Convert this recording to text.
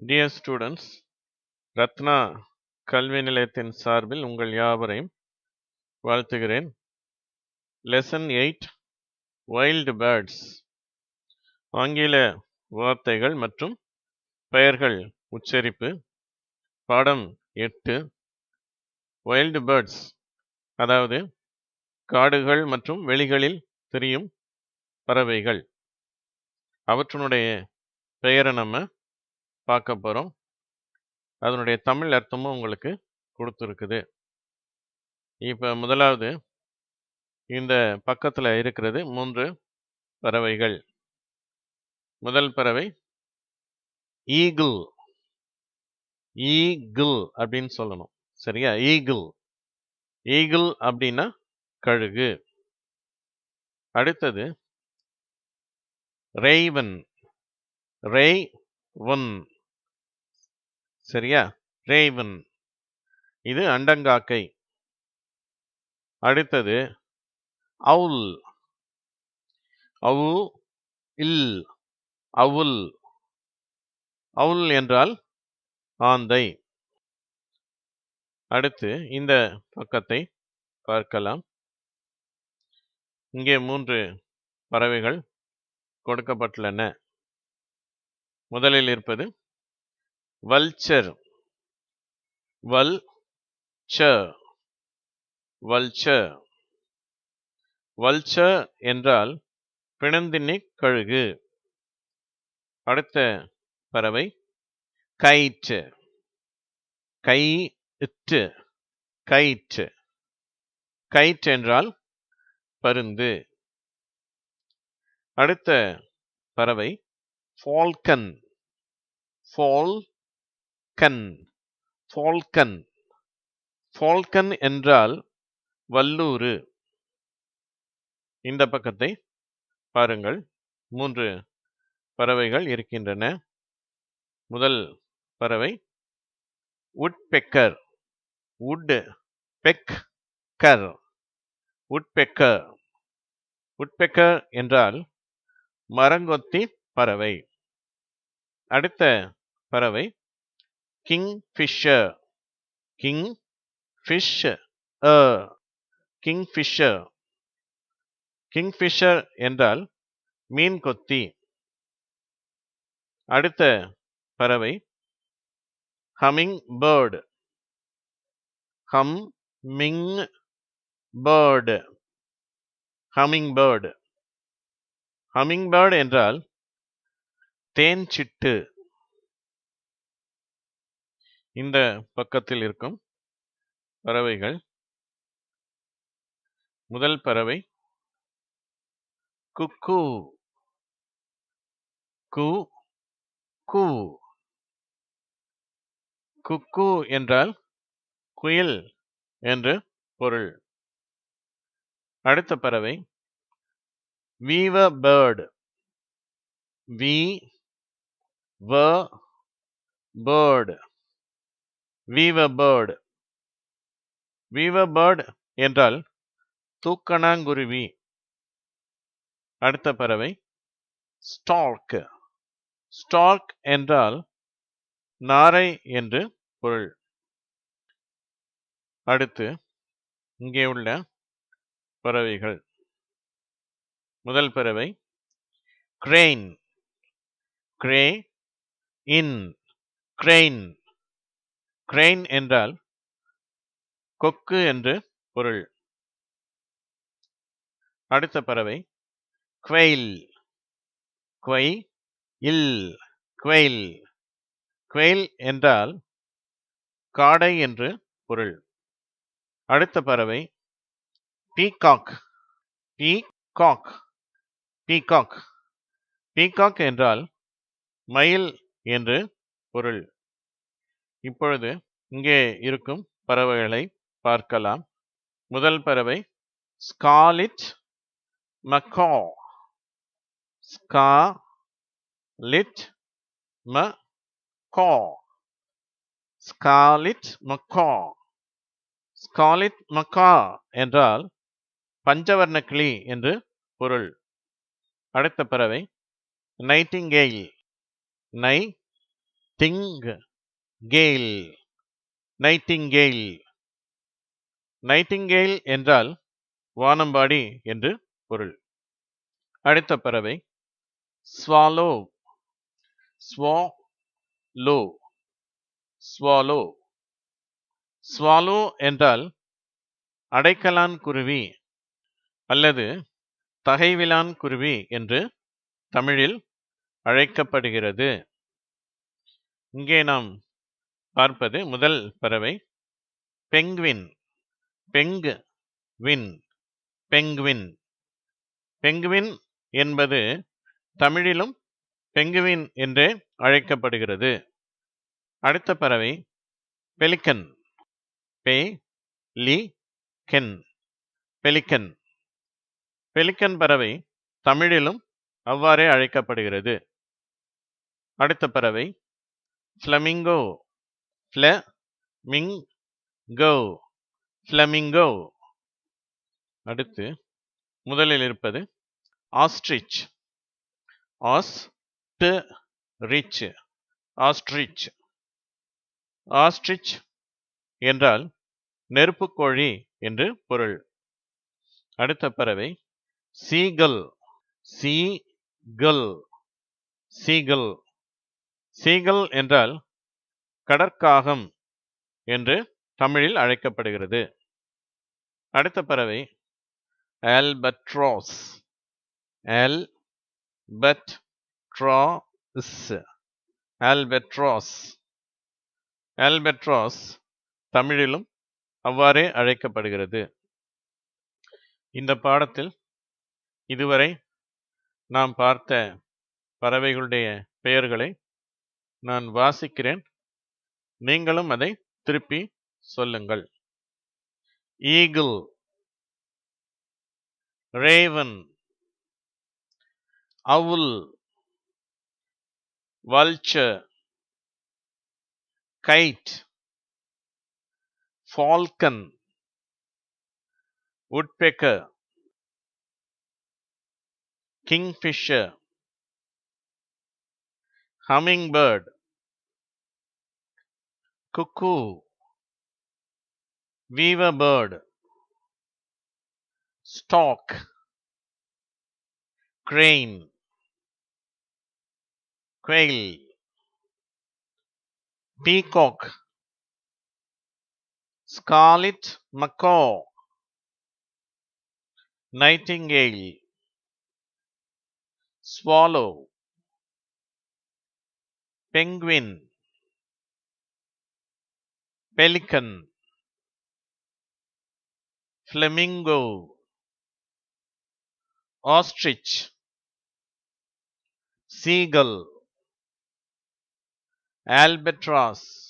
Dear students Ratna கல்வி நிலையத்தின் சார்பில் உங்கள் யாவரையும் வாழ்த்துகிறேன் லெசன் எயிட் வைல்டு பேர்ட்ஸ் ஆங்கில வார்த்தைகள் மற்றும் பெயர்கள் உச்சரிப்பு பாடம் எட்டு வைல்டு பேர்ட்ஸ் அதாவது காடுகள் மற்றும் வெளிகளில் தெரியும் பறவைகள் அவற்றினுடைய பெயரை நம்ம பார்க்க போகிறோம் அதனுடைய தமிழ் அர்த்தமும் உங்களுக்கு கொடுத்துருக்குது. இப்போ முதலாவது இந்த பக்கத்தில் இருக்கிறது மூன்று பறவைகள். முதல் பறவை ஈகிள். ஈகிள் அப்படின்னு சொல்லணும். சரியா? ஈகிள். ஈகிள் அப்படின்னா கழுகு. அடுத்தது ரெய்வன். ரெய் ஒன் சரியா? ரேவன் இது அண்டங்காக்கை. அடுத்தது அவுல். அவு இல். அவுல். அவுல் என்றால் ஆந்தை. அடுத்து இந்த பக்கத்தை பார்க்கலாம். இங்கே மூன்று பறவைகள் கொடுக்கப்பட்டுள்ளன. முதலில் இருப்பது வல்ச்சர் வல் ச வல்ச்சர் வல்ச்சர் என்றால் பிணந்தின்னி கழுகு. அடுத்த பறவை கைட்டு கை இட்டு கைட்டு கைட் என்றால் பருந்து. அடுத்த பறவை falcon falcon falcon falcon என்றால் வல்லூர் இந்த பக்கத்தை பாருங்கள். மூன்று பறவைகள் இருக்கின்றன. முதல் பறவை woodpecker woodpecker woodpecker woodpecker என்றால் மரங்கொத்தி பறவை. அடுத்த பறவை kingfisher king fish kingfisher kingfisher என்றால் மீன் கொத்தி. அடுத்த பறவை humming bird humming bird humming bird humming bird என்றால் தேன் சிட்டு இந்த பக்கத்தில் இருக்கும் பறவைகள். முதல் பறவை. குக்கு கு. கு குக்கு என்றால் குயில் என்று பொருள். அடுத்த பறவை. Weaver bird. Weaver bird. Weaver bird weaver bird என்றால் தூக்கணாங்குருவி. அடுத்த பறவை ஸ்டார்க் ஸ்டார்க் என்றால் நாரை என்று பொருள். அடுத்து இங்கே உள்ள பறவைகள். முதல் பறவை crane crane crane crane என்றால் கொக்கு என்று பொருள். அடுத்த பறவை குவெயில் குவை இல். குவெயில் குவெயில் என்றால் காடை என்று பொருள். அடுத்த பறவை பீகாக். பீகாக். பீகாக். பீகாக் என்றால் மயில் என்று பொருள். இப்பொழுது இங்கே இருக்கும் பறவைகளை பார்க்கலாம். முதல் பறவை ஸ்காலிட் மக்கா ஸ்கா லிட் ம கா ஸ்காலிட் மக்கா ஸ்காலிட் மக்கா என்றால் பஞ்சவர்ண கிளி என்று பொருள். அடுத்த பறவை நைட்டிங்கேல் நை திங் கேல் நைட்டிங்கேல். நைட்டிங்கேல் என்றால் வானம்பாடி என்று பொருள். அடுத்த பறவை swallow. Swallow. Swallow. Swallow என்றால் அடைக்கலான் குருவி அல்லது தகைவிலான் குருவி என்று தமிழில் அழைக்கப்படுகிறது. இங்கே நாம் பார்ப்பது முதல் பறவை. Penguin penguin. Penguin penguin என்பது தமிழிலும் பெங்குவின் என்றே அழைக்கப்படுகிறது. அடுத்த பறவை pelican. Pelican. Pelican. Pelican பறவை தமிழிலும் அவ்வாறே அழைக்கப்படுகிறது. அடுத்த பறவை ஃப்ளமிங்கோ. ஃப்ளமிங் கோ ஃப்ளமிங்கோ அடுத்து முதலில் இருப்பது ostrich ostrich ostrich ostrich என்றால் நெருப்புக்கோழி என்று பொருள். அடுத்த பறவை சீகல் சீகல் சீகல் சீகல் என்றால் கடற்காகம் என்று தமிழில் அழைக்கப்படுகிறது. அடுத்த பறவை albatross albatross albatross albatross தமிழிலும் அவ்வாறே அழைக்கப்படுகிறது. இந்த பாடத்தில் இதுவரை நாம் பார்த்த பறவைகளுடைய பெயர்களை நான் வாசிக்கிறேன். நீங்களும் அதை திருப்பி சொல்லுங்கள் eagle raven owl vulture kite falcon woodpecker kingfisher hummingbird cuckoo. Weaver bird. Stork. Crane. Quail. Peacock. Scarlet macaw. Nightingale. Swallow. Penguin pelican flamingo ostrich seagull albatross